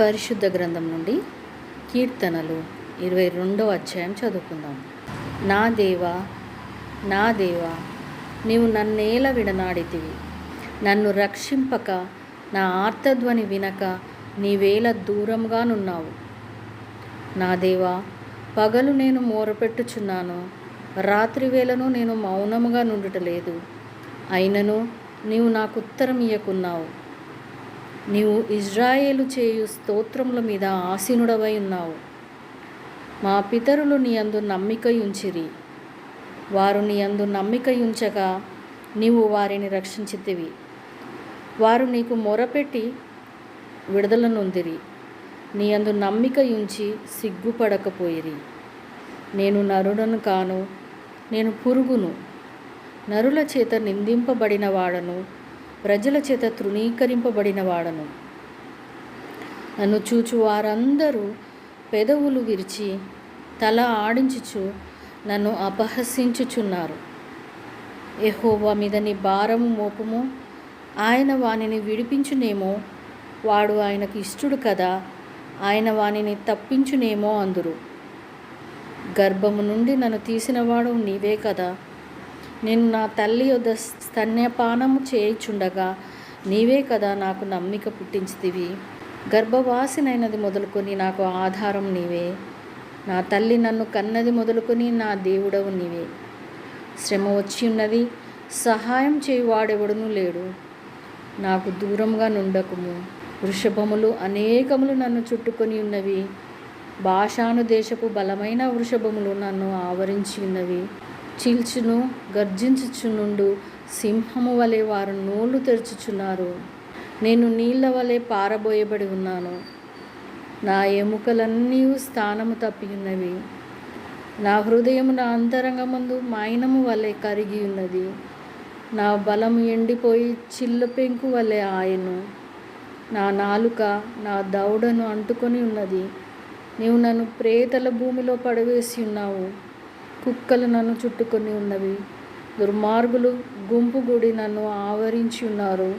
పరిశుద్ధ గ్రంథం నుండి కీర్తనలు ఇరవై రెండో అధ్యాయం చదువుకుందాం. నా దేవా నా దేవా నీవు నన్నేల విడనాడితివి. నన్ను రక్షింపక నా ఆర్తధ్వని వినక నీవేల దూరంగానున్నావు నా దేవా పగలు నేను మూరపెట్టుచున్నాను రాత్రి వేళను నేను మౌనముగా నుండుటలేదు. అయినను నీవు నాకు ఉత్తరం ఇయ్యకున్నావు నీవు ఇజ్రాయేలు చేయు స్తోత్రముల మీద ఆసీనుడవై ఉన్నావు. మా పితరులు నీ అందు నమ్మిక ఉంచిరి. వారు నీ అందు నమ్మిక ఉంచగా నీవు వారిని రక్షించితివి. వారు నీకు మొరపెట్టి విడుదలనుందిరి నీ అందు నమ్మిక ఉంచి సిగ్గుపడకపోయిరి. నేను నరుడను కాను నేను పురుగును. నరుల చేత నిందింపబడిన వాడను ప్రజల చేత తృణీకరింపబడిన వాడను. నన్ను చూచు వారందరూ పెదవులు విరిచి తల ఆడించుచు నన్ను అపహసించుచున్నారు. ఎహోవా మీద నీ భారము మోపము ఆయన వానిని విడిపించునేమో వాడు ఆయనకు ఇష్టడు కదా ఆయన వానిని తప్పించునేమో అందురు. గర్భము నుండి నన్ను తీసినవాడు నీవే కదా నేను నా తల్లి యొద్ద స్తన్యపానము చేయుచుండగా నీవే కదా నాకు నమ్మిక పుట్టించితివి. గర్భవాసినైనది మొదలుకొని నాకు ఆధారం నీవే. నా తల్లి నన్ను కన్నది మొదలుకొని నా దేవుడవు నీవే. శ్రమ వచ్చి ఉన్నది సహాయం చేయువాడెవడను లేడు. నాకు దూరంగా నుండకుము. వృషభములు అనేకములు నన్ను చుట్టుకొని ఉన్నవి. భాషాను దేశపు బలమైన వృషభములు నన్ను ఆవరించి ఉన్నవి చీల్చును గర్జించుచునుండు. సింహము వలె వారు నోళ్ళు తెరుచుచున్నారు. నేను నీళ్ళ వలె పారబోయబడి ఉన్నాను. నా ఎముకలన్నీ స్థానము తప్పి ఉన్నవి నా హృదయము నా అంతరంగమందు మైనము వలె కరిగి ఉన్నది నా బలము ఎండిపోయి చిల్ల పెంకు వలె ఆయను. నా నాలుక నా దౌడను అంటుకొని ఉన్నది. నీవు నన్ను ప్రేతల భూమిలో పడవేసి ఉన్నావు కుక్కలు నన్ను చుట్టుకొని ఉన్నవి. దుర్మార్గులు గుంపు గుడి నన్ను ఆవరించి ఉన్నారు.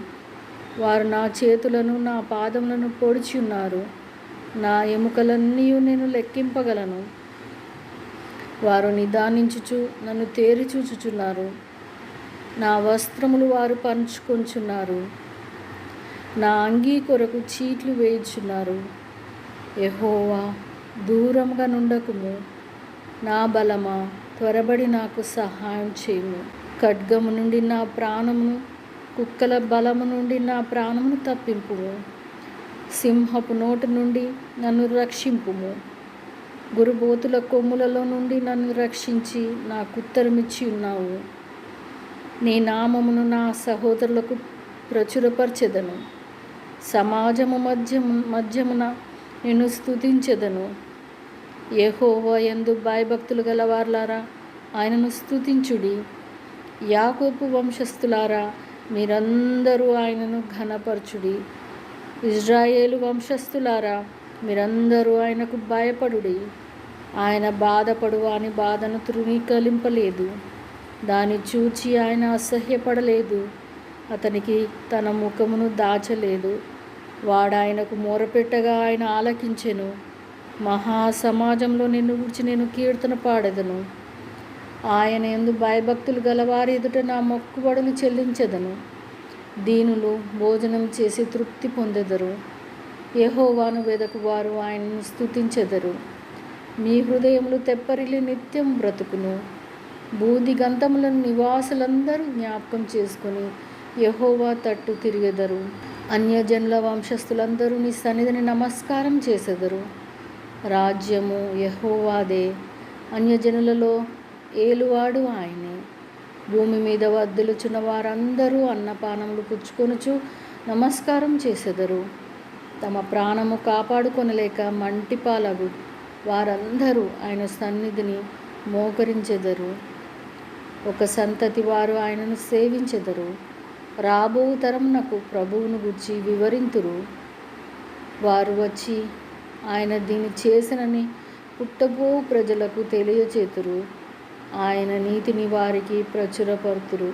వారు నా చేతులను నా పాదములను పొడిచి ఉన్నారు. నా ఎముకలన్నీ నేను లెక్కింపగలను. వారు నిదానించుచు నన్ను తేరి చూచుచున్నారు. నా వస్త్రములు వారు పంచుకొంచున్నారు. నా అంగీ కొరకు చీట్లు వేయుచున్నారు. ఎహోవా దూరంగా నుండకుము. నా బలమా త్వరబడి నాకు సహాయం చేయము. ఖడ్గము నుండి నా ప్రాణమును కుక్కల బలము నుండి నా ప్రాణమును తప్పింపుము. సింహపు నోటి నుండి నన్ను రక్షింపుము. గురుబోతుల కొమ్ములలో నుండి నన్ను రక్షించి నాకు ఉత్తరమిచ్చి ఉన్నావు. నీ నామమును నా సహోదరులకు ప్రచురపరచెదను. సమాజము మధ్య మధ్యమున నేను స్తుతించెదను. యెహోవా యందు భయభక్తులు గలవార్లారా ఆయనను స్తుతించుడి. యాకోపు వంశస్థులారా మీరందరూ ఆయనను ఘనపరచుడి. ఇజ్రాయేలు వంశస్థులారా మీరందరూ ఆయనకు భయపడుడి. ఆయన బాధపడు అని బాధను తృణీకలింపలేదు దాన్ని చూచి ఆయన అసహ్యపడలేదు. అతనికి తన ముఖమును దాచలేదు. వాడాయనకు ఆయనకు ఆయన ఆలకించెను. మహాసమాజంలో నిన్ను గురించి నేను కీర్తన పాడెదను. ఆయన ఎందు భయభక్తులు గలవారి ఎదుట నా మొక్కుబడులు చెల్లించెదను. దీనులు భోజనం చేసి తృప్తి పొందెదరు. యహోవాను వెదకు వారు ఆయనను స్తుతించెదరు. మీ హృదయములు తెప్పరిల్లి నిత్యం బ్రతుకును. బూది గంతములను నివాసులందరూ జ్ఞాపకం చేసుకొని యహోవా తట్టు తిరిగెదరు. అన్యజనుల వంశస్థులందరూ నీ సన్నిధిని నమస్కారం చేసెదరు. రాజ్యము యహోవాదే. అన్యజనులలో ఏలువాడు ఆయనే. భూమి మీద వద్దులుచున్న వారందరూ అన్నపానములు పుచ్చుకొనుచు నమస్కారం చేసెదరు. తమ ప్రాణము కాపాడుకొనలేక మంటిపాలగు వారందరూ ఆయన సన్నిధిని మోకరించెదరు. ఒక సంతతి వారు ఆయనను సేవించెదరు. రాబో తరమునకు ప్రభువును గుర్చి వివరింతురు. వారు వచ్చి ఆయన దీన్ని చేసినని పుట్టబో ప్రజలకు తెలియచేతురు. ఆయన నీతిని వారికి ప్రచురపరుతురు.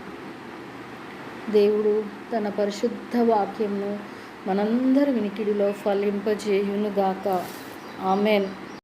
దేవుడు తన పరిశుద్ధ వాక్యంను మనందరి వినికిడిలో ఫలింపజేయునుగాక. ఆమెన్.